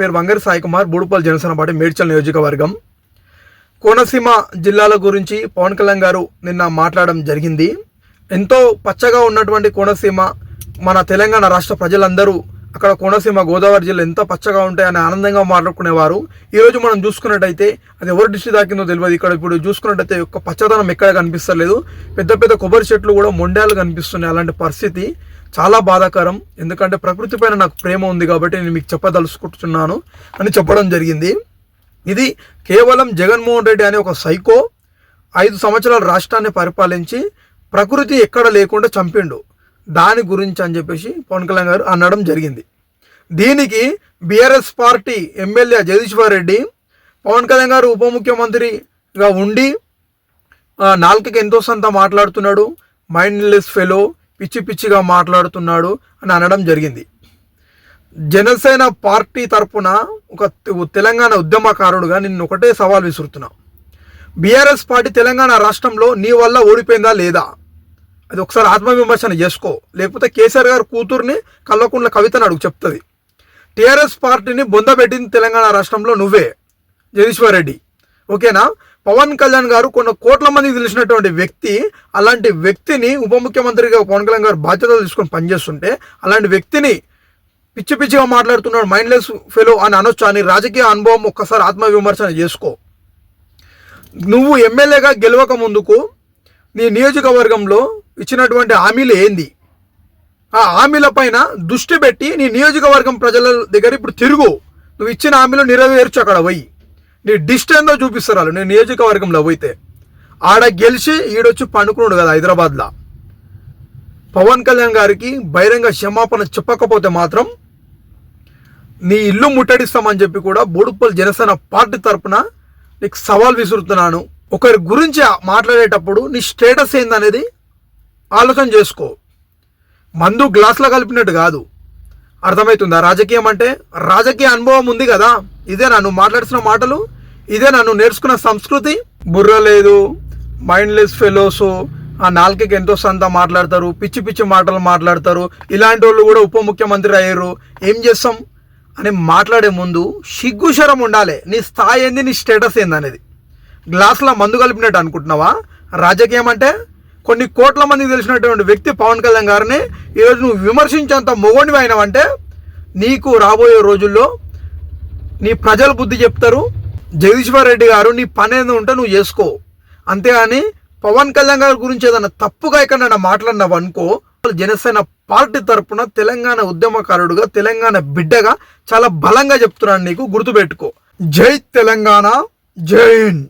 పేరు వంగరి సాయి కుమార్ బూడుపల్లి జనసేన పార్టీ మేడ్చల్ నియోజకవర్గం. కోనసీమ జిల్లాల గురించి పవన్ కళ్యాణ్ గారు నిన్న మాట్లాడడం జరిగింది. ఎంతో పచ్చగా ఉన్నటువంటి కోనసీమ మన తెలంగాణ రాష్ట్ర ప్రజలందరూ అక్కడ కోనసీమ గోదావరి జిల్లా ఎంత పచ్చగా ఉంటాయని ఆనందంగా మాట్లాడుకునేవారు. ఈరోజు మనం చూసుకున్నట్టయితే అది ఎవరి దృష్టి దాకిందో తెలియదు. ఇక్కడ ఇప్పుడు చూసుకున్నట్టయితే ఒక్క పచ్చదనం ఎక్కడ కనిపిస్తలేదు. పెద్ద పెద్ద కొబ్బరి చెట్లు కూడా మొండాలు కనిపిస్తున్నాయి. అలాంటి పరిస్థితి చాలా బాధాకరం. ఎందుకంటే ప్రకృతి పైన నాకు ప్రేమ ఉంది కాబట్టి నేను మీకు చెప్పదలుచుకుంటున్నాను అని చెప్పడం జరిగింది. ఇది కేవలం జగన్మోహన్ రెడ్డి అనే ఒక సైకో ఐదు సంవత్సరాలు రాష్ట్రాన్ని పరిపాలించి ప్రకృతి ఎక్కడ లేకుండా చంపిండు. దాని గురించి అని చెప్పేసి పవన్ కళ్యాణ్ గారు అనడం జరిగింది. దీనికి BRS party MLA Jagadishwar Reddy Pawan Kalyan గారు ఉప ముఖ్యమంత్రిగా ఉండి నాలుకకి ఎంతో సంత మాట్లాడుతున్నాడు మైండ్లెస్ ఫెలో పిచ్చి పిచ్చిగా మాట్లాడుతున్నాడు అని అనడం జరిగింది. జనసేన పార్టీ తరపున ఒక తెలంగాణ ఉద్యమకారుడుగా నిన్ను ఒకటే సవాల్ విసురుతున్నా. బీఆర్ఎస్ పార్టీ తెలంగాణ రాష్ట్రంలో నీ వల్ల ఓడిపోయిందా లేదా? అది ఒకసారి ఆత్మవిమర్శన చేసుకో. లేకపోతే కేసీఆర్ గారు కూతుర్ని కల్లకుండ్ల కవితను అడుగు చెప్తుంది. టీఆర్ఎస్ పార్టీని బొందబెట్టింది తెలంగాణ రాష్ట్రంలో నువ్వే జగదీశ్వర్ రెడ్డి ఓకేనా? పవన్ కళ్యాణ్ గారు కొన్ని కోట్ల మందికి తెలిసినటువంటి వ్యక్తి అలాంటి వ్యక్తిని ఉప ముఖ్యమంత్రిగా పవన్ కళ్యాణ్ గారు బాధ్యతలు తీసుకొని పనిచేస్తుంటే అలాంటి వ్యక్తిని పిచ్చి పిచ్చిగా మాట్లాడుతున్నాడు మైండ్లెస్ ఫెలో అని అనొచ్చు? అని రాజకీయ అనుభవం ఒక్కసారి ఆత్మవిమర్శన చేసుకో. నువ్వు ఎమ్మెల్యేగా గెలవక ముందుకు నీ నియోజకవర్గంలో ఇచ్చినటువంటి హామీలు ఏంది? ఆ హామీల పైన దృష్టి పెట్టి నీ నియోజకవర్గం ప్రజల దగ్గర ఇప్పుడు తిరుగు. నువ్వు ఇచ్చిన హామీలు నెరవేర్చు అక్కడ పోయి. నీ డిస్ట్ ఏందో చూపిస్తారు వాళ్ళు నీ నియోజకవర్గంలో పోయితే. ఆడ గెలిచి ఈడొచ్చి పండుకున్నాడు కదా హైదరాబాద్లో. పవన్ కళ్యాణ్ గారికి బహిరంగ క్షమాపణ చెప్పకపోతే మాత్రం నీ ఇల్లు ముట్టడిస్తామని చెప్పి కూడా బోడుప్పల్ జనసేన పార్టీ తరపున నీకు సవాల్ విసురుతున్నాను. ఒకరి గురించి మాట్లాడేటప్పుడు నీ స్టేటస్ ఏందనేది ఆలోచన చేసుకో. మందు గ్లాస్లో కలిపినట్టు కాదు. అర్థమవుతుందా? రాజకీయం అంటే రాజకీయ అనుభవం ఉంది కదా. ఇదే నన్ను మాట్లాడుతున్న మాటలు ఇదే నన్ను నేర్చుకున్న సంస్కృతి. బుర్ర లేదు. మైండ్లెస్ ఫెలోస్ ఆ నాలుకకి ఎంతో సంత మాట్లాడతారు పిచ్చి పిచ్చి మాటలు మాట్లాడతారు. ఇలాంటి వాళ్ళు కూడా ఉప ముఖ్యమంత్రి అయ్యారు. ఏం చేస్తాం? అని మాట్లాడే ముందు సిగ్గుశరం ఉండాలి. నీ స్థాయి ఏంది? నీ స్టేటస్ ఏంది అనేది గ్లాస్లో మందు కలిపినట్టు అనుకుంటున్నావా? రాజకీయం అంటే కొన్ని కోట్ల మందికి తెలిసినటువంటి వ్యక్తి పవన్ కళ్యాణ్ గారిని ఈరోజు నువ్వు విమర్శించేంత మొగోడివి అయినావంటే నీకు రాబోయే రోజుల్లో నీ ప్రజలు బుద్ధి చెప్తారు. జగదీశ్వర్ రెడ్డి గారు నీ పని ఏదో ఉంటే నువ్వు చేసుకో. అంతేగాని పవన్ కళ్యాణ్ గారి గురించి ఏదైనా తప్పుగా ఇక్కడ మాట్లాడినావు అనుకో జనసేన పార్టీ తరపున తెలంగాణ ఉద్యమకారుడుగా తెలంగాణ బిడ్డగా చాలా బలంగా చెప్తున్నాను నీకు గుర్తుపెట్టుకో. జై తెలంగాణ జై హింద్.